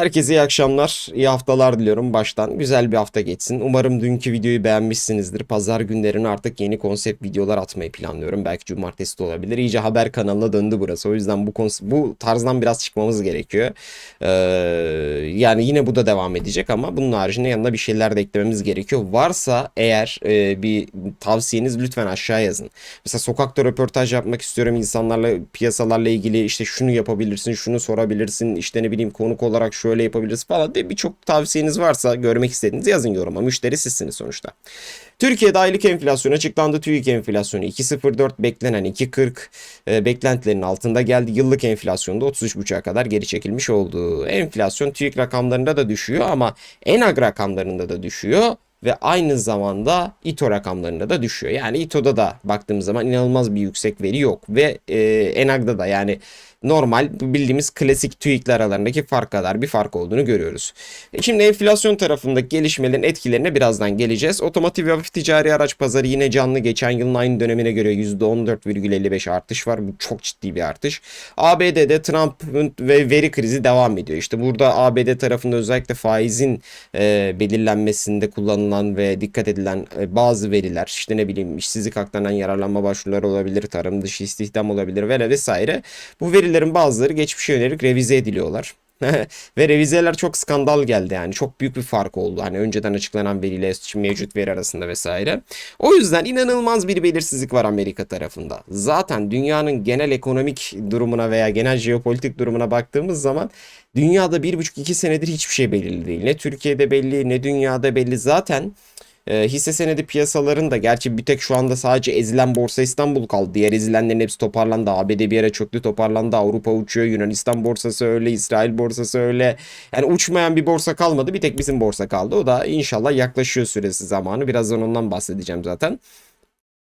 Herkese iyi akşamlar, iyi haftalar diliyorum baştan. Güzel bir hafta geçsin. Umarım dünkü videoyu beğenmişsinizdir. Pazar günlerini artık yeni konsept videolar atmayı planlıyorum. Belki cumartesi de olabilir. İyice haber kanalına döndü burası. O yüzden bu bu tarzdan biraz çıkmamız gerekiyor. Ee, yani yine bu da devam edecek ama bunun haricinde yanına bir şeyler de eklememiz gerekiyor. Varsa eğer e, bir tavsiyeniz lütfen aşağı yazın. Mesela sokakta röportaj yapmak istiyorum insanlarla piyasalarla ilgili işte şunu yapabilirsin, şunu sorabilirsin, işte ne bileyim konuk olarak şöyle yapabiliriz falan diye birçok tavsiyeniz varsa görmek istediğiniz yazın yoruma. Müşteri sizsiniz sonuçta. Türkiye'de aylık enflasyon açıklandı. TÜİK enflasyonu 2.04 beklenen 2.40 e, beklentilerin altında geldi. Yıllık enflasyonda 33.5'a kadar geri çekilmiş oldu. Enflasyon TÜİK rakamlarında da düşüyor ama ENAG rakamlarında da düşüyor ve aynı zamanda İTO rakamlarında da düşüyor. Yani İTO'da da baktığımız zaman inanılmaz bir yüksek veri yok ve e, ENAG'da da yani normal bildiğimiz klasik TÜİK'ler aralarındaki fark kadar bir fark olduğunu görüyoruz. E, Şimdi enflasyon tarafındaki gelişmelerin etkilerine birazdan geleceğiz. Otomotiv ve hafif ticari araç pazarı yine canlı. Geçen yılın aynı dönemine göre %14,55 artış var. Bu çok ciddi bir artış. ABD'de Trump'ın ve veri krizi devam ediyor. İşte burada ABD tarafında özellikle faizin e, belirlenmesinde kullanılan ve dikkat edilen e, bazı veriler işte ne bileyim işsizlik haklarından yararlanma başvuruları olabilir, tarım dışı istihdam olabilir ve vesaire. Bu verilerin bazıları geçmişe yönelik revize ediliyorlar. Ve revizeler çok skandal geldi yani. Çok büyük bir fark oldu. Hani önceden açıklanan veriyle mevcut veri arasında vesaire. O yüzden inanılmaz bir belirsizlik var Amerika tarafında. Zaten dünyanın genel ekonomik durumuna veya genel jeopolitik durumuna baktığımız zaman dünyada bir buçuk iki senedir hiçbir şey belirli değil. Ne Türkiye'de belli ne dünyada belli. Zaten e, hisse senedi piyasalarında gerçi bir tek şu anda sadece ezilen Borsa İstanbul kaldı. Diğer ezilenlerin hepsi toparlandı. ABD bir yere çöktü toparlandı. Avrupa uçuyor. Yunanistan borsası öyle. İsrail borsası öyle. Yani uçmayan bir borsa kalmadı. Bir tek bizim borsa kaldı. O da inşallah yaklaşıyor süresi zamanı. Birazdan ondan bahsedeceğim zaten.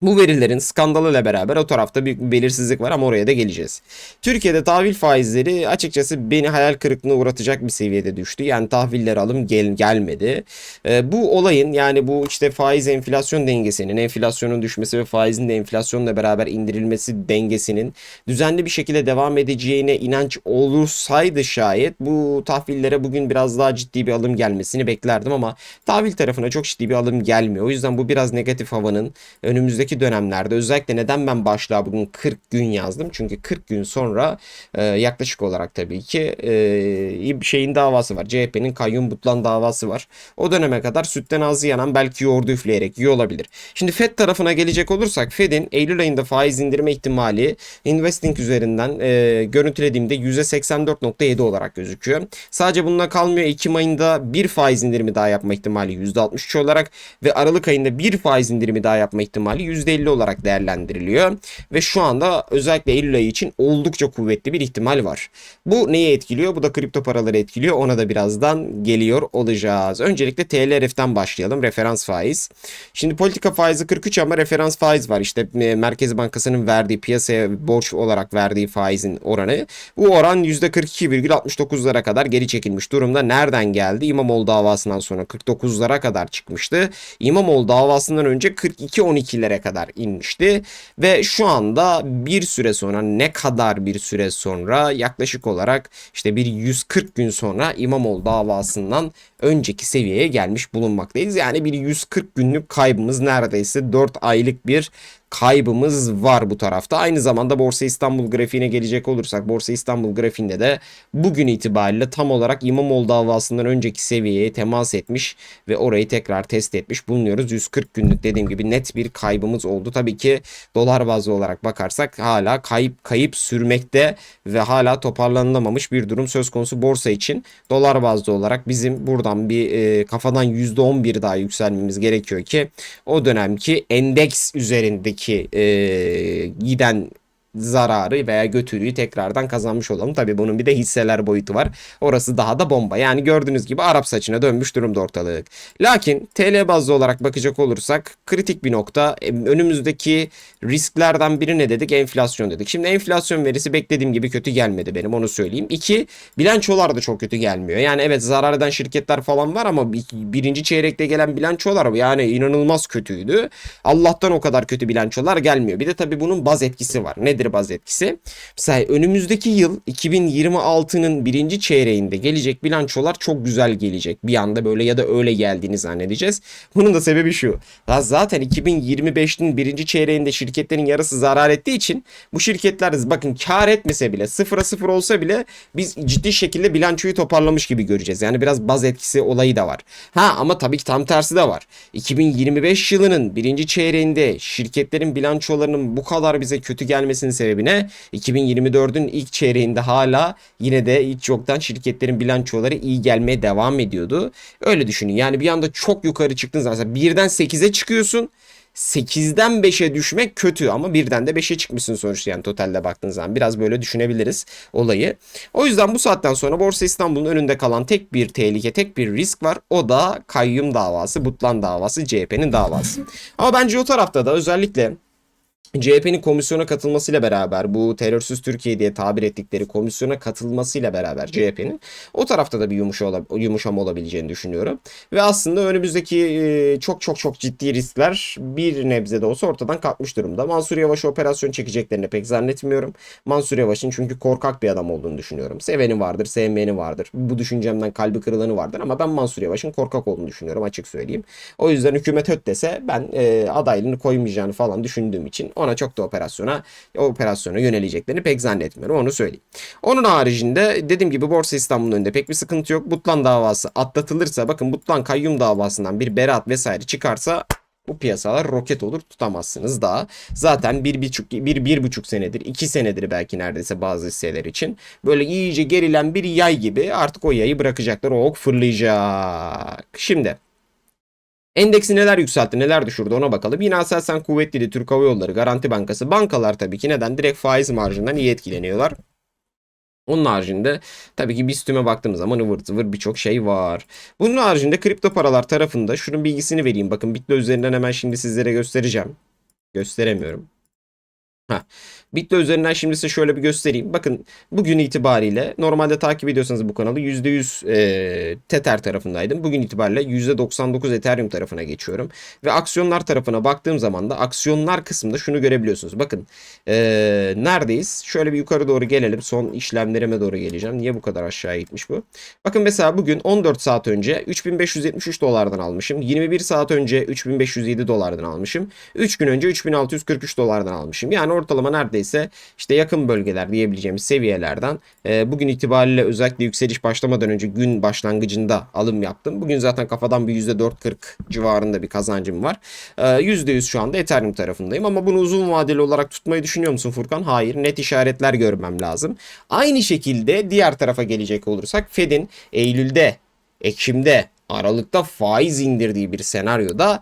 Bu verilerin skandalıyla beraber o tarafta bir belirsizlik var ama oraya da geleceğiz. Türkiye'de tahvil faizleri açıkçası beni hayal kırıklığına uğratacak bir seviyede düştü. Yani tahviller alım gel gelmedi. Ee, bu olayın yani bu işte faiz enflasyon dengesinin, enflasyonun düşmesi ve faizin de enflasyonla beraber indirilmesi dengesinin düzenli bir şekilde devam edeceğine inanç olursaydı şayet bu tahvillere bugün biraz daha ciddi bir alım gelmesini beklerdim ama tahvil tarafına çok ciddi bir alım gelmiyor. O yüzden bu biraz negatif havanın önümüzdeki dönemlerde özellikle neden ben başlığa bugün 40 gün yazdım? Çünkü 40 gün sonra e, yaklaşık olarak tabii ki e, şeyin davası var. CHP'nin kayyum butlan davası var. O döneme kadar sütten ağzı yanan belki yoğurdu üfleyerek yiyor olabilir. Şimdi FED tarafına gelecek olursak FED'in Eylül ayında faiz indirme ihtimali Investing üzerinden e, görüntülediğimde %84.7 olarak gözüküyor. Sadece bununla kalmıyor. Ekim ayında bir faiz indirimi daha yapma ihtimali %63 olarak ve Aralık ayında bir faiz indirimi daha yapma ihtimali %50 olarak değerlendiriliyor. Ve şu anda özellikle Eylül ayı için oldukça kuvvetli bir ihtimal var. Bu neyi etkiliyor? Bu da kripto paraları etkiliyor. Ona da birazdan geliyor olacağız. Öncelikle TLRF'den başlayalım. Referans faiz. Şimdi politika faizi 43 ama referans faiz var. İşte e, Merkez Bankası'nın verdiği piyasaya borç olarak verdiği faizin oranı. Bu oran %42,69'lara kadar geri çekilmiş durumda. Nereden geldi? İmamoğlu davasından sonra 49'lara kadar çıkmıştı. İmamoğlu davasından önce 42-12'lere kadar inmişti. Ve şu anda bir süre sonra ne kadar bir süre sonra yaklaşık olarak işte bir 140 gün sonra İmamoğlu davasından önceki seviyeye gelmiş bulunmaktayız. Yani bir 140 günlük kaybımız neredeyse 4 aylık bir kaybımız var bu tarafta. Aynı zamanda Borsa İstanbul grafiğine gelecek olursak Borsa İstanbul grafiğinde de bugün itibariyle tam olarak İmamoğlu davasından önceki seviyeye temas etmiş ve orayı tekrar test etmiş bulunuyoruz. 140 günlük dediğim gibi net bir kaybımız oldu. Tabii ki dolar bazlı olarak bakarsak hala kayıp kayıp sürmekte ve hala toparlanamamış bir durum söz konusu borsa için. Dolar bazlı olarak bizim buradan bir e, kafadan %11 daha yükselmemiz gerekiyor ki o dönemki endeks üzerindeki e, giden zararı veya götürüyü tekrardan kazanmış olalım. Tabii bunun bir de hisseler boyutu var. Orası daha da bomba. Yani gördüğünüz gibi Arap saçına dönmüş durumda ortalık. Lakin TL bazlı olarak bakacak olursak kritik bir nokta. E, Önümüzdeki risklerden biri ne dedik? Enflasyon dedik. Şimdi enflasyon verisi beklediğim gibi kötü gelmedi benim onu söyleyeyim. İki, bilançolar da çok kötü gelmiyor. Yani evet zarar eden şirketler falan var ama bir- birinci çeyrekte gelen bilançolar yani inanılmaz kötüydü. Allah'tan o kadar kötü bilançolar gelmiyor. Bir de tabii bunun baz etkisi var. Nedir baz etkisi? Mesela önümüzdeki yıl 2026'nın birinci çeyreğinde gelecek bilançolar çok güzel gelecek. Bir anda böyle ya da öyle geldiğini zannedeceğiz. Bunun da sebebi şu. Zaten 2025'in birinci çeyreğinde şirketlerin yarısı zarar ettiği için bu şirketler bakın kar etmese bile sıfıra sıfır olsa bile biz ciddi şekilde bilançoyu toparlamış gibi göreceğiz. Yani biraz baz etkisi olayı da var. Ha ama tabii ki tam tersi de var. 2025 yılının birinci çeyreğinde şirketlerin bilançolarının bu kadar bize kötü gelmesinin sebebi ne? 2024'ün ilk çeyreğinde hala yine de hiç yoktan şirketlerin bilançoları iyi gelmeye devam ediyordu. Öyle düşünün. Yani bir anda çok yukarı çıktığınız zaman mesela birden 8'e çıkıyorsun. 8'den 5'e düşmek kötü ama birden de 5'e çıkmışsın sonuçta yani totalde baktığınız zaman biraz böyle düşünebiliriz olayı. O yüzden bu saatten sonra Borsa İstanbul'un önünde kalan tek bir tehlike, tek bir risk var. O da kayyum davası, Butlan davası, CHP'nin davası. Ama bence o tarafta da özellikle CHP'nin komisyona katılmasıyla beraber bu terörsüz Türkiye diye tabir ettikleri komisyona katılmasıyla beraber CHP'nin o tarafta da bir yumuşa yumuşama olabileceğini düşünüyorum. Ve aslında önümüzdeki çok çok çok ciddi riskler bir nebze de olsa ortadan kalkmış durumda. Mansur Yavaş'a operasyon çekeceklerini pek zannetmiyorum. Mansur Yavaş'ın çünkü korkak bir adam olduğunu düşünüyorum. Seveni vardır, sevmeyeni vardır. Bu düşüncemden kalbi kırılanı vardır ama ben Mansur Yavaş'ın korkak olduğunu düşünüyorum açık söyleyeyim. O yüzden hükümet höt dese ben adaylığını koymayacağını falan düşündüğüm için ona çok da operasyona operasyona yöneleceklerini pek zannetmiyorum onu söyleyeyim. Onun haricinde dediğim gibi Borsa İstanbul'un önünde pek bir sıkıntı yok. Butlan davası atlatılırsa bakın Butlan kayyum davasından bir beraat vesaire çıkarsa bu piyasalar roket olur tutamazsınız daha. Zaten bir buçuk, bir, bir buçuk senedir, iki senedir belki neredeyse bazı hisseler için. Böyle iyice gerilen bir yay gibi artık o yayı bırakacaklar. O ok fırlayacak. Şimdi Endeksi neler yükseltti, neler düşürdü ona bakalım. Yine Aselsan kuvvetliydi, Türk Hava Yolları, Garanti Bankası. Bankalar tabii ki neden? Direkt faiz marjından iyi etkileniyorlar. Onun haricinde tabii ki BISTÜM'e baktığımız zaman ıvır zıvır birçok şey var. Bunun haricinde kripto paralar tarafında şunun bilgisini vereyim. Bakın Bitlo üzerinden hemen şimdi sizlere göstereceğim. Gösteremiyorum. Heh. Bitlo üzerinden şimdi size şöyle bir göstereyim. Bakın bugün itibariyle normalde takip ediyorsanız bu kanalı %100 e, Tether tarafındaydım. Bugün itibariyle %99 Ethereum tarafına geçiyorum. Ve aksiyonlar tarafına baktığım zaman da aksiyonlar kısmında şunu görebiliyorsunuz. Bakın e, neredeyiz? Şöyle bir yukarı doğru gelelim. Son işlemlerime doğru geleceğim. Niye bu kadar aşağıya gitmiş bu? Bakın mesela bugün 14 saat önce 3573 dolardan almışım. 21 saat önce 3507 dolardan almışım. 3 gün önce 3643 dolardan almışım. Yani ortalama neredeyse işte yakın bölgeler diyebileceğimiz seviyelerden e, bugün itibariyle özellikle yükseliş başlamadan önce gün başlangıcında alım yaptım. Bugün zaten kafadan bir %4.40 civarında bir kazancım var. E, %100 şu anda Ethereum tarafındayım ama bunu uzun vadeli olarak tutmayı düşünüyor musun Furkan? Hayır. Net işaretler görmem lazım. Aynı şekilde diğer tarafa gelecek olursak Fed'in Eylül'de, Ekim'de, Aralık'ta faiz indirdiği bir senaryoda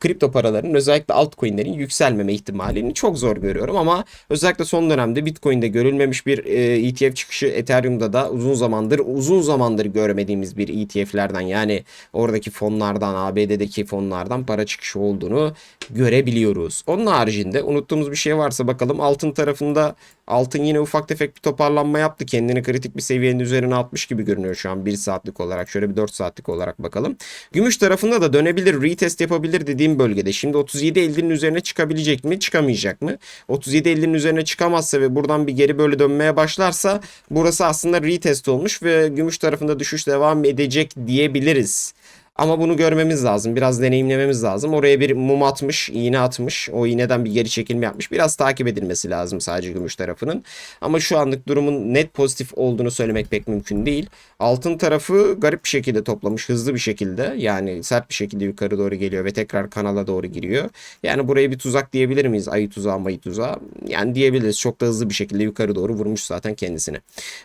kripto paraların özellikle altcoin'lerin yükselmeme ihtimalini çok zor görüyorum ama özellikle son dönemde Bitcoin'de görülmemiş bir e, ETF çıkışı Ethereum'da da uzun zamandır uzun zamandır görmediğimiz bir ETF'lerden yani oradaki fonlardan ABD'deki fonlardan para çıkışı olduğunu görebiliyoruz. Onun haricinde unuttuğumuz bir şey varsa bakalım altın tarafında altın yine ufak tefek bir toparlanma yaptı. Kendini kritik bir seviyenin üzerine atmış gibi görünüyor şu an 1 saatlik olarak. Şöyle bir 4 saatlik olarak bakalım. Gümüş tarafında da dönebilir, retest yapabilir dediğim bölgede. Şimdi 37.50'nin üzerine çıkabilecek mi? Çıkamayacak mı? 37.50'nin üzerine çıkamazsa ve buradan bir geri böyle dönmeye başlarsa burası aslında retest olmuş ve gümüş tarafında düşüş devam edecek diyebiliriz. Ama bunu görmemiz lazım. Biraz deneyimlememiz lazım. Oraya bir mum atmış, iğne atmış. O iğneden bir geri çekilme yapmış. Biraz takip edilmesi lazım sadece gümüş tarafının. Ama şu anlık durumun net pozitif olduğunu söylemek pek mümkün değil. Altın tarafı garip bir şekilde toplamış. Hızlı bir şekilde. Yani sert bir şekilde yukarı doğru geliyor ve tekrar kanala doğru giriyor. Yani buraya bir tuzak diyebilir miyiz? Ayı tuzağı, mayı tuzağı. Yani diyebiliriz. Çok da hızlı bir şekilde yukarı doğru vurmuş zaten kendisini.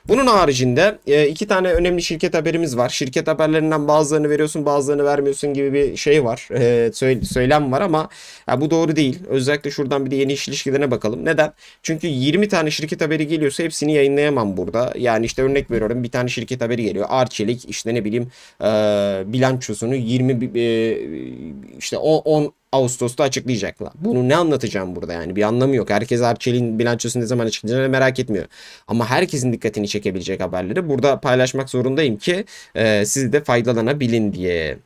Bunun haricinde e, iki tane önemli şirket haberimiz var. Şirket haberlerinden bazılarını veriyorsun, bazılarını bazılarını vermiyorsun gibi bir şey var. E, söyle- söylem var ama ya bu doğru değil. Özellikle şuradan bir de yeni iş ilişkilerine bakalım. Neden? Çünkü 20 tane şirket haberi geliyorsa hepsini yayınlayamam burada. Yani işte örnek veriyorum bir tane şirket haberi geliyor. Arçelik işte ne bileyim e, bilançosunu 20 bi- e, işte 10, 10 Ağustos'ta açıklayacaklar. Bunu ne anlatacağım burada yani bir anlamı yok. Herkes Arçelik'in bilançosunu ne zaman açıklayacağını merak etmiyor. Ama herkesin dikkatini çekebilecek haberleri burada paylaşmak zorundayım ki e, siz de faydalanabilin diye.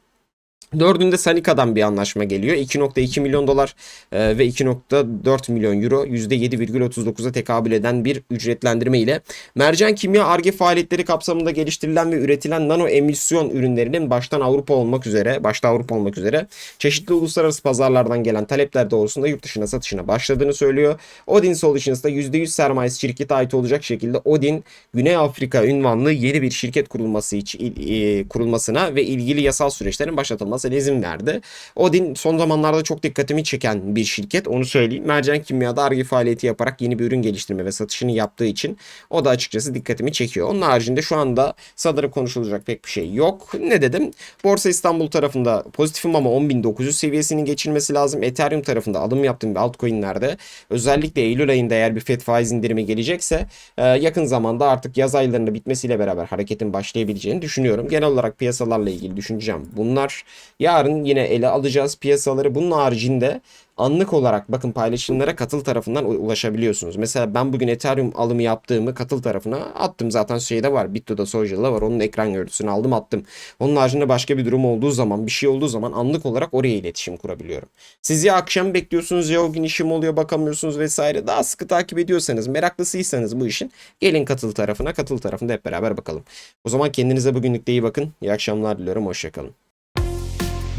Dördünde Sanika'dan bir anlaşma geliyor. 2.2 milyon dolar e, ve 2.4 milyon euro %7,39'a tekabül eden bir ücretlendirme ile mercan kimya arge faaliyetleri kapsamında geliştirilen ve üretilen nano emisyon ürünlerinin baştan Avrupa olmak üzere, başta Avrupa olmak üzere çeşitli uluslararası pazarlardan gelen talepler doğrultusunda yurt dışına satışına başladığını söylüyor. Odin Solutions'da %100 sermayesi şirkete ait olacak şekilde Odin Güney Afrika ünvanlı yeni bir şirket kurulması için e, kurulmasına ve ilgili yasal süreçlerin başlatılmasına izin verdi. Odin son zamanlarda çok dikkatimi çeken bir şirket. Onu söyleyeyim. Mercan Kimya'da Ar-Ge faaliyeti yaparak yeni bir ürün geliştirme ve satışını yaptığı için o da açıkçası dikkatimi çekiyor. Onun haricinde şu anda sanırım konuşulacak pek bir şey yok. Ne dedim? Borsa İstanbul tarafında pozitifim ama 10.900 seviyesinin geçilmesi lazım. Ethereum tarafında alım yaptığım altcoin'lerde özellikle Eylül ayında eğer bir FED faiz indirimi gelecekse e, yakın zamanda artık yaz aylarında bitmesiyle beraber hareketin başlayabileceğini düşünüyorum. Genel olarak piyasalarla ilgili düşüneceğim. Bunlar yarın yine ele alacağız piyasaları. Bunun haricinde anlık olarak bakın paylaşımlara katıl tarafından ulaşabiliyorsunuz. Mesela ben bugün Ethereum alımı yaptığımı katıl tarafına attım. Zaten şeyde var. Bitto'da Social'da var. Onun ekran görüntüsünü aldım attım. Onun haricinde başka bir durum olduğu zaman bir şey olduğu zaman anlık olarak oraya iletişim kurabiliyorum. Siz ya akşam bekliyorsunuz ya o gün işim oluyor bakamıyorsunuz vesaire. Daha sıkı takip ediyorsanız meraklısıysanız bu işin gelin katıl tarafına katıl tarafında hep beraber bakalım. O zaman kendinize bugünlük de iyi bakın. İyi akşamlar diliyorum. Hoşçakalın.